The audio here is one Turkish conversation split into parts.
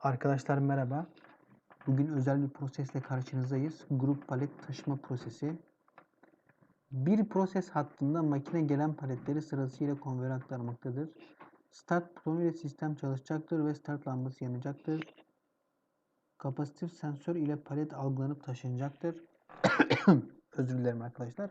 Arkadaşlar merhaba. Bugün özel bir prosesle karşınızdayız. Grup palet taşıma prosesi. Bir proses hattında makine gelen paletleri sırasıyla konveyöre aktarmaktadır. Start butonu ile sistem çalışacaktır ve start lambası yanacaktır. Kapasitif sensör ile palet algılanıp taşınacaktır. Özür dilerim arkadaşlar.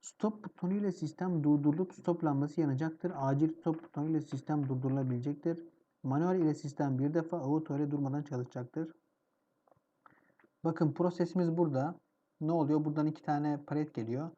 Stop butonu ile sistem durdurulup stop lambası yanacaktır. Acil stop butonu ile sistem durdurulabilecektir. Manuel ile sistem bir defa auto durmadan çalışacaktır. Bakın prosesimiz burada. Ne oluyor? Buradan iki tane palet geliyor.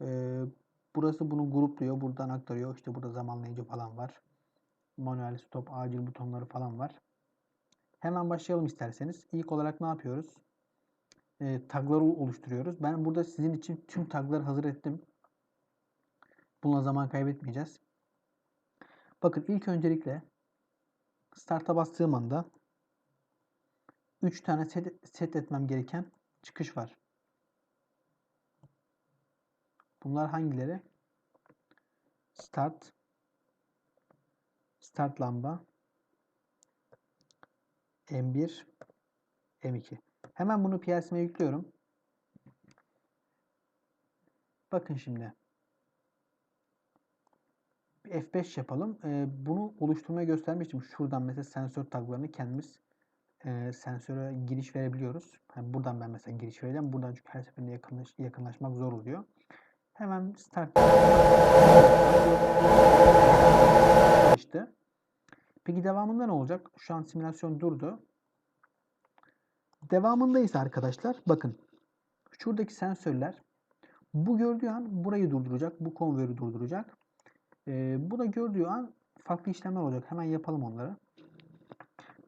Ee, burası bunu grupluyor. Buradan aktarıyor. İşte burada zamanlayıcı falan var. Manuel, stop, acil butonları falan var. Hemen başlayalım isterseniz. İlk olarak ne yapıyoruz? Ee, tagları oluşturuyoruz. Ben burada sizin için tüm tagları hazır ettim. Bununla zaman kaybetmeyeceğiz. Bakın ilk öncelikle Start'a bastığım anda 3 tane set, set etmem gereken çıkış var. Bunlar hangileri? Start, Start lamba, M1, M2. Hemen bunu PLC'me yüklüyorum. Bakın şimdi. Bir F5 yapalım. Ee, bunu oluşturmaya göstermiştim. Şuradan mesela sensör taglarını kendimiz e, sensöre giriş verebiliyoruz. Yani buradan ben mesela giriş vereceğim. Buradan çünkü her seferinde yakınlaş, yakınlaşmak zor oluyor. Hemen start. İşte. Peki devamında ne olacak? Şu an simülasyon durdu. Devamında ise arkadaşlar bakın şuradaki sensörler bu gördüğü an burayı durduracak. Bu konveyörü durduracak. Ee, bu da gördüğü an farklı işlemler olacak. Hemen yapalım onları.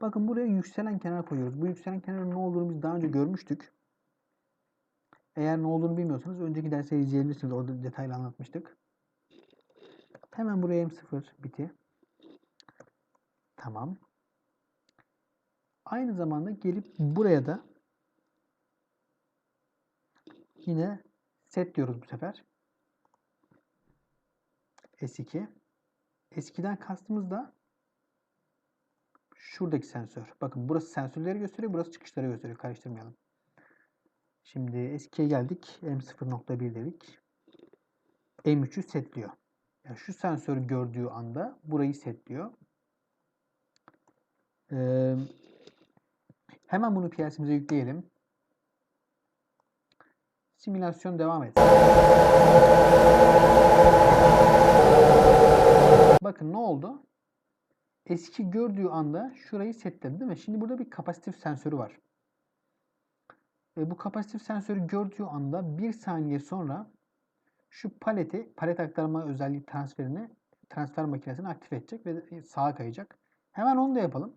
Bakın buraya yükselen kenar koyuyoruz. Bu yükselen kenarın ne olduğunu biz daha önce görmüştük. Eğer ne olduğunu bilmiyorsanız önceki dersi izleyebilirsiniz. Orada detaylı anlatmıştık. Hemen buraya M0 biti. Tamam. Aynı zamanda gelip buraya da yine set diyoruz bu sefer. S2. Eskiden kastımız da şuradaki sensör. Bakın burası sensörleri gösteriyor, burası çıkışları gösteriyor. Karıştırmayalım. Şimdi eskiye geldik. M0.1 dedik. M3'ü setliyor. Yani şu sensörü gördüğü anda burayı setliyor. Ee, hemen bunu PLC'mize yükleyelim. Simülasyon devam et. Bakın ne oldu? Eski gördüğü anda şurayı setledi değil mi? Şimdi burada bir kapasitif sensörü var. E, bu kapasitif sensörü gördüğü anda bir saniye sonra şu paleti, palet aktarma özelliği transferini transfer makinesini aktif edecek ve sağa kayacak. Hemen onu da yapalım.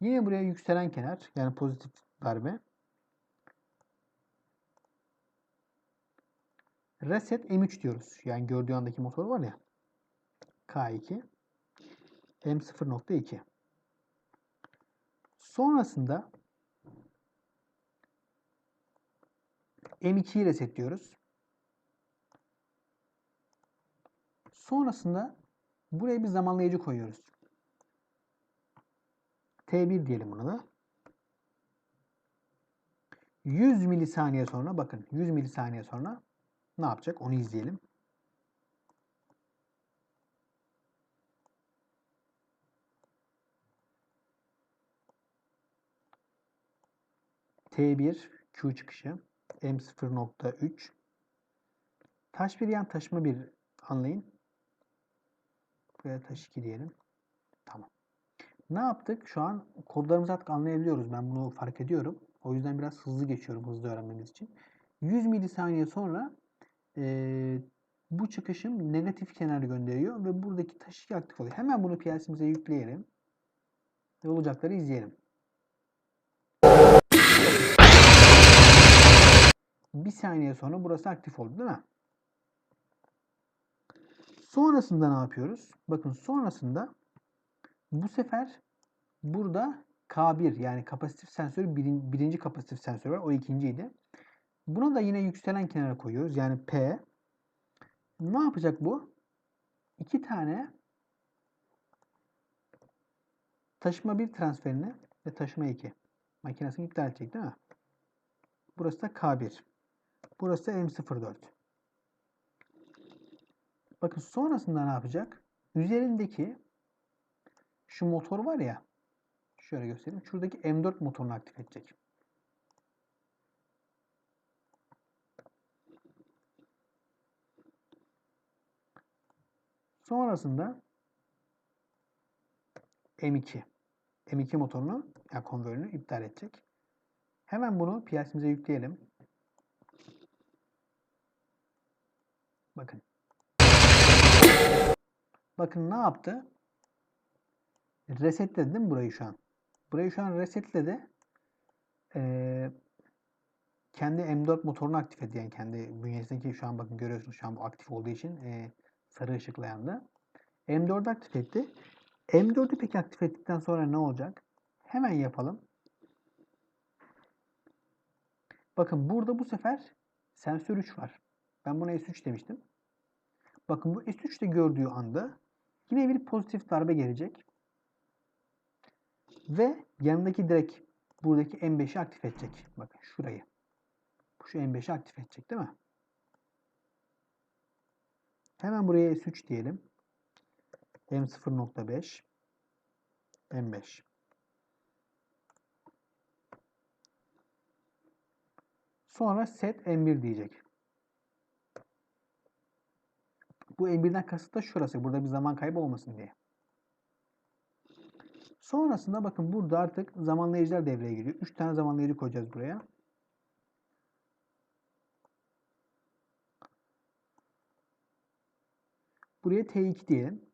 Yine buraya yükselen kenar yani pozitif darbe. Reset M3 diyoruz. Yani gördüğü andaki motor var ya. K2 M0.2 Sonrasında M2'yi resetliyoruz. Sonrasında buraya bir zamanlayıcı koyuyoruz. T1 diyelim buna da. 100 milisaniye sonra bakın 100 milisaniye sonra ne yapacak? Onu izleyelim. T1 Q çıkışı M0.3 Taş bir yan taşıma bir anlayın. Buraya taş 2 diyelim. Tamam. Ne yaptık? Şu an kodlarımızı artık anlayabiliyoruz. Ben bunu fark ediyorum. O yüzden biraz hızlı geçiyorum hızlı öğrenmemiz için. 100 milisaniye sonra e, bu çıkışım negatif kenar gönderiyor ve buradaki taş 2 aktif oluyor. Hemen bunu PLC'mize yükleyelim. Ve olacakları izleyelim. Bir saniye sonra burası aktif oldu değil mi? Sonrasında ne yapıyoruz? Bakın sonrasında bu sefer burada K1 yani kapasitif sensör birin, birinci kapasitif sensör var. O ikinciydi. Buna da yine yükselen kenara koyuyoruz. Yani P. Ne yapacak bu? İki tane Taşıma 1 transferini ve taşıma 2 makinesini iptal edecek değil mi? Burası da K1. Burası da M04. Bakın sonrasında ne yapacak? Üzerindeki şu motor var ya şöyle göstereyim. Şuradaki M4 motorunu aktif edecek. Sonrasında M2 M2 motorunu yani konveyörünü iptal edecek. Hemen bunu PLC'mize yükleyelim. Bakın. Bakın ne yaptı? Resetledi değil mi burayı şu an? Burayı şu an resetledi. Ee, kendi M4 motorunu aktif etti. Yani kendi bünyesindeki şu an bakın görüyorsunuz şu an bu aktif olduğu için e, sarı ışıkla yandı. M4'ü aktif etti. M4'ü peki aktif ettikten sonra ne olacak? Hemen yapalım. Bakın burada bu sefer sensör 3 var. Ben buna S3 demiştim. Bakın bu S3'te gördüğü anda yine bir pozitif darbe gelecek. Ve yanındaki direkt buradaki M5'i aktif edecek. Bakın şurayı. Şu M5'i aktif edecek değil mi? Hemen buraya S3 diyelim. M0.5 M5 Sonra set M1 diyecek. Bu M1'den kasıt da şurası. Burada bir zaman kaybı olmasın diye. Sonrasında bakın burada artık zamanlayıcılar devreye giriyor. 3 tane zamanlayıcı koyacağız buraya. Buraya T2 diyelim.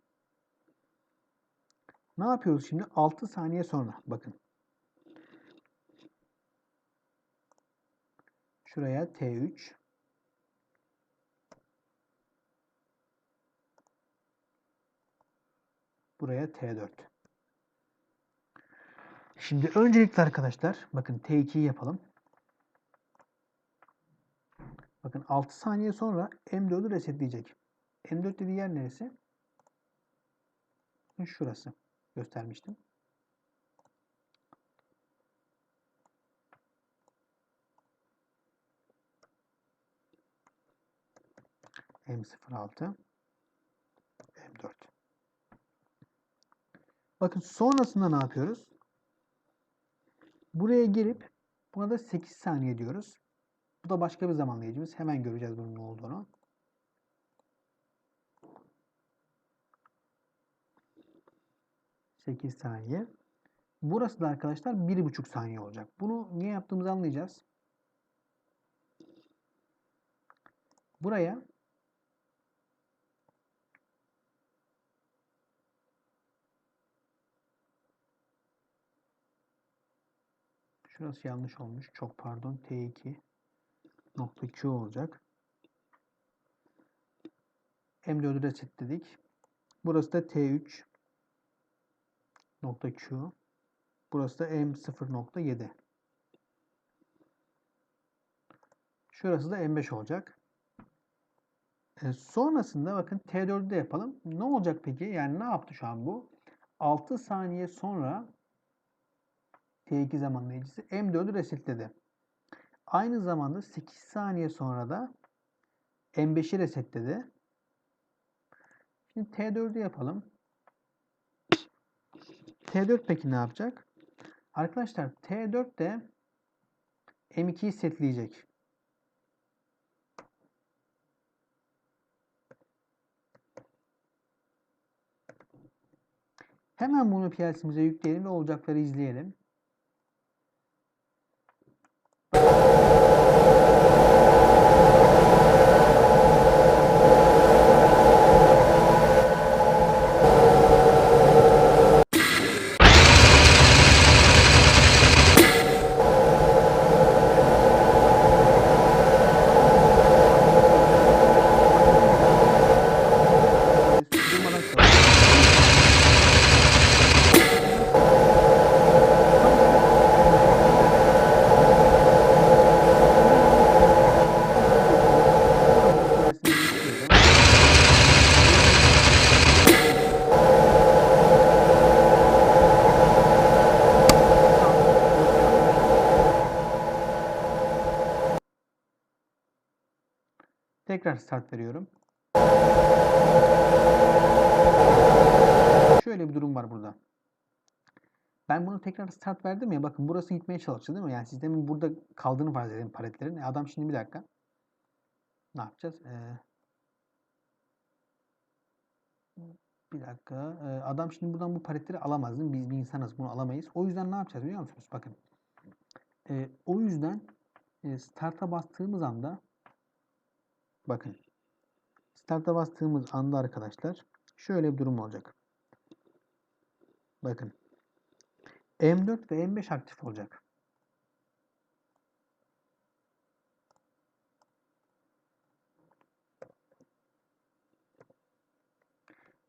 Ne yapıyoruz şimdi? 6 saniye sonra. Bakın. Şuraya T3. Buraya T4. Şimdi öncelikle arkadaşlar bakın T2'yi yapalım. Bakın 6 saniye sonra M4'ü resetleyecek. M4 dediği yer neresi? Şurası. Göstermiştim. M06 M4 Bakın sonrasında ne yapıyoruz? Buraya gelip buna da 8 saniye diyoruz. Bu da başka bir zamanlayıcımız. Hemen göreceğiz bunun ne olduğunu. Sekiz saniye. Burası da arkadaşlar bir buçuk saniye olacak. Bunu niye yaptığımızı anlayacağız. Buraya Şurası yanlış olmuş. Çok pardon. T2 nokta Q olacak. M4'ü resetledik. Burası da T3 nokta Q. Burası da M0.7. Şurası da M5 olacak. E, sonrasında bakın T4'ü de yapalım. Ne olacak peki? Yani ne yaptı şu an bu? 6 saniye sonra T2 zamanlayıcısı M4'ü resetledi. Aynı zamanda 8 saniye sonra da M5'i resetledi. Şimdi T4'ü yapalım. T4 peki ne yapacak? Arkadaşlar T4 de M2'yi setleyecek. Hemen bunu PLC'mize yükleyelim ve olacakları izleyelim. Durmadan çalıyor. tekrar start veriyorum. Şöyle bir durum var burada. Ben bunu tekrar start verdim ya bakın burası gitmeye çalıştı değil mi? Yani sistemin burada kaldığını farz edelim paletlerin. E adam şimdi bir dakika. Ne yapacağız? Ee, bir dakika. Ee, adam şimdi buradan bu paletleri alamaz değil mi? Biz bir insanız bunu alamayız. O yüzden ne yapacağız biliyor musunuz? Bakın. Ee, o yüzden e, start'a bastığımız anda bakın. Start'a bastığımız anda arkadaşlar şöyle bir durum olacak. Bakın. M4 ve M5 aktif olacak.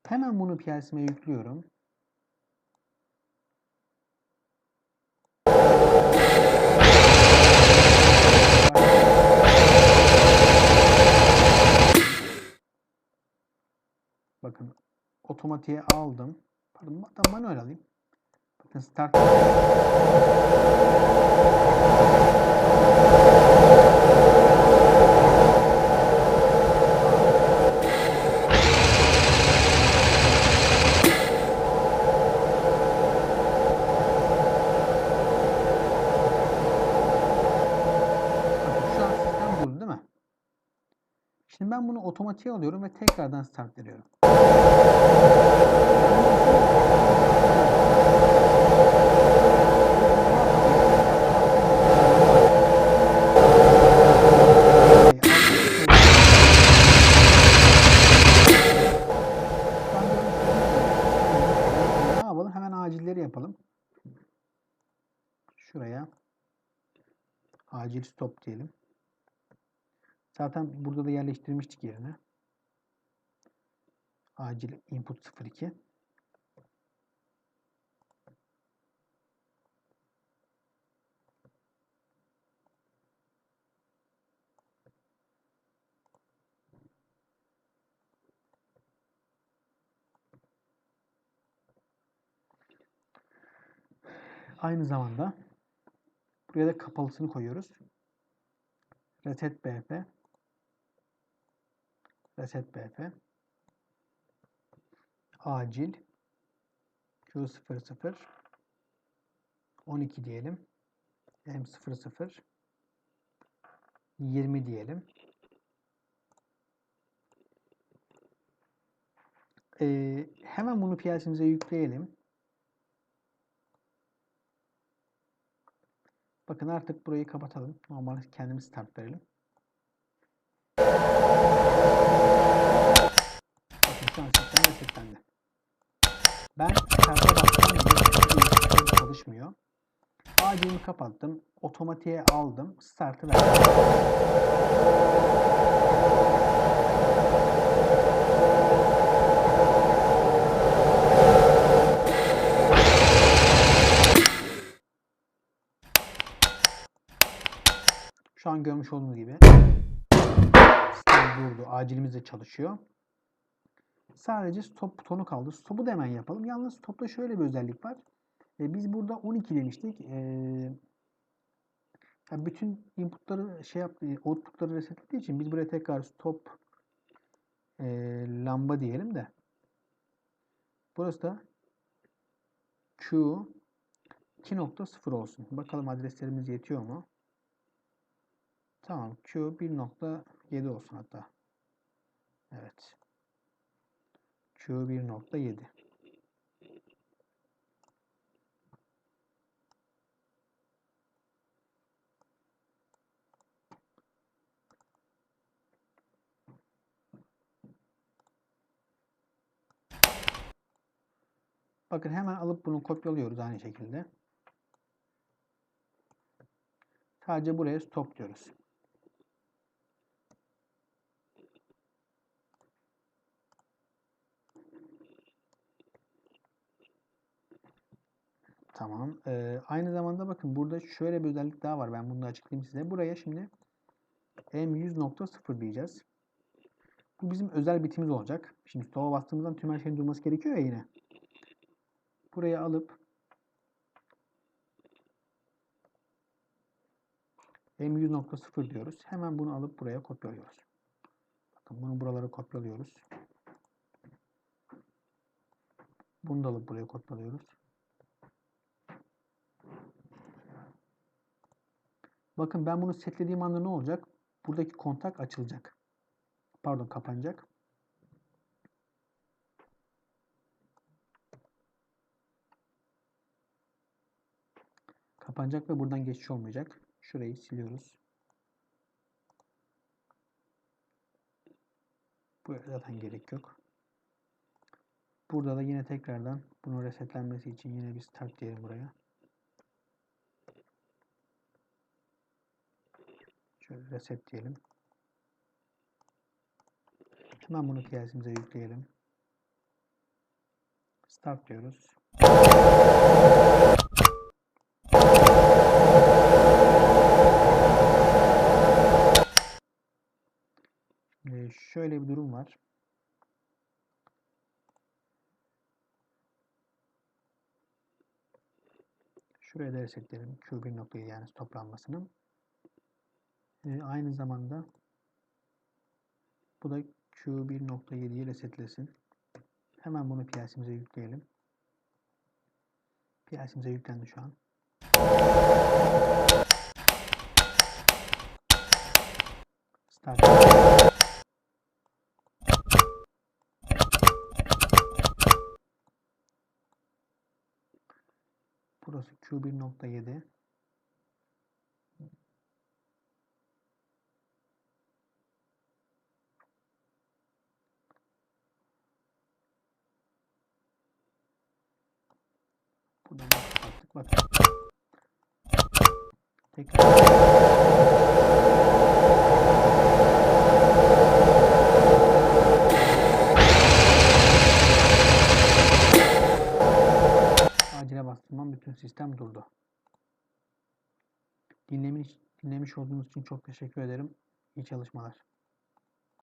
Hemen bunu piyaseme yüklüyorum. Otomatiğe aldım. Pardon hatta manuel alayım. Bakın start. Şimdi ben bunu otomatiğe alıyorum ve tekrardan start veriyorum. Ne yapalım? Hemen acilleri yapalım. Şuraya acil stop diyelim. Zaten burada da yerleştirmiştik yerine. Acil input 02. Aynı zamanda buraya da kapalısını koyuyoruz. Reset BF Reset BF acil Q00 12 diyelim. M00 20 diyelim. Ee, hemen bunu piyasemize yükleyelim. Bakın artık burayı kapatalım. Normal kendimiz start verelim. Bakın şu an sistem resetlendi. Ben start'a bastığım gibi çalışmıyor. Acilimi kapattım. Otomatiğe aldım. Start'ı verdim. Şu an görmüş olduğunuz gibi sistem durdu. Acilimiz de çalışıyor. Sadece stop butonu kaldı. Stop'u da hemen yapalım. Yalnız stop'ta şöyle bir özellik var. E, biz burada 12 demiştik. E, ya bütün inputları şey yaptı, outputları resetlediği için biz buraya tekrar stop e, lamba diyelim de. Burası da Q 2.0 olsun. Bakalım adreslerimiz yetiyor mu? Tamam. Q 1.7 olsun hatta. Evet. Q 1.7. Bakın hemen alıp bunu kopyalıyoruz aynı şekilde. Sadece buraya stop diyoruz. Tamam. Ee, aynı zamanda bakın burada şöyle bir özellik daha var. Ben bunu da açıklayayım size. Buraya şimdi M100.0 diyeceğiz. Bu bizim özel bitimiz olacak. Şimdi stop'a bastığımızdan tüm her şeyin durması gerekiyor ya yine. Buraya alıp M100.0 diyoruz. Hemen bunu alıp buraya kopyalıyoruz. Bakın bunu buralara kopyalıyoruz. Bunu da alıp buraya kopyalıyoruz. Bakın ben bunu setlediğim anda ne olacak? Buradaki kontak açılacak. Pardon kapanacak. Kapanacak ve buradan geçiş olmayacak. Şurayı siliyoruz. Bu zaten gerek yok. Burada da yine tekrardan bunun resetlenmesi için yine bir start diyelim buraya. Şöyle reset diyelim. Hemen bunu piyasemize yükleyelim. Start diyoruz. Şimdi şöyle bir durum var. Şuraya da resetleyelim. Q1 noktayı yani toplanmasını. Ee, aynı zamanda bu da Q1.7'yi resetlesin. Hemen bunu piyasemize yükleyelim. Piyasemize yüklendi şu an. Start. Burası Q1.7. Da kapattık. Bastırmam bütün sistem durdu. Dinlemiş, dinlemiş olduğunuz için çok teşekkür ederim. İyi çalışmalar.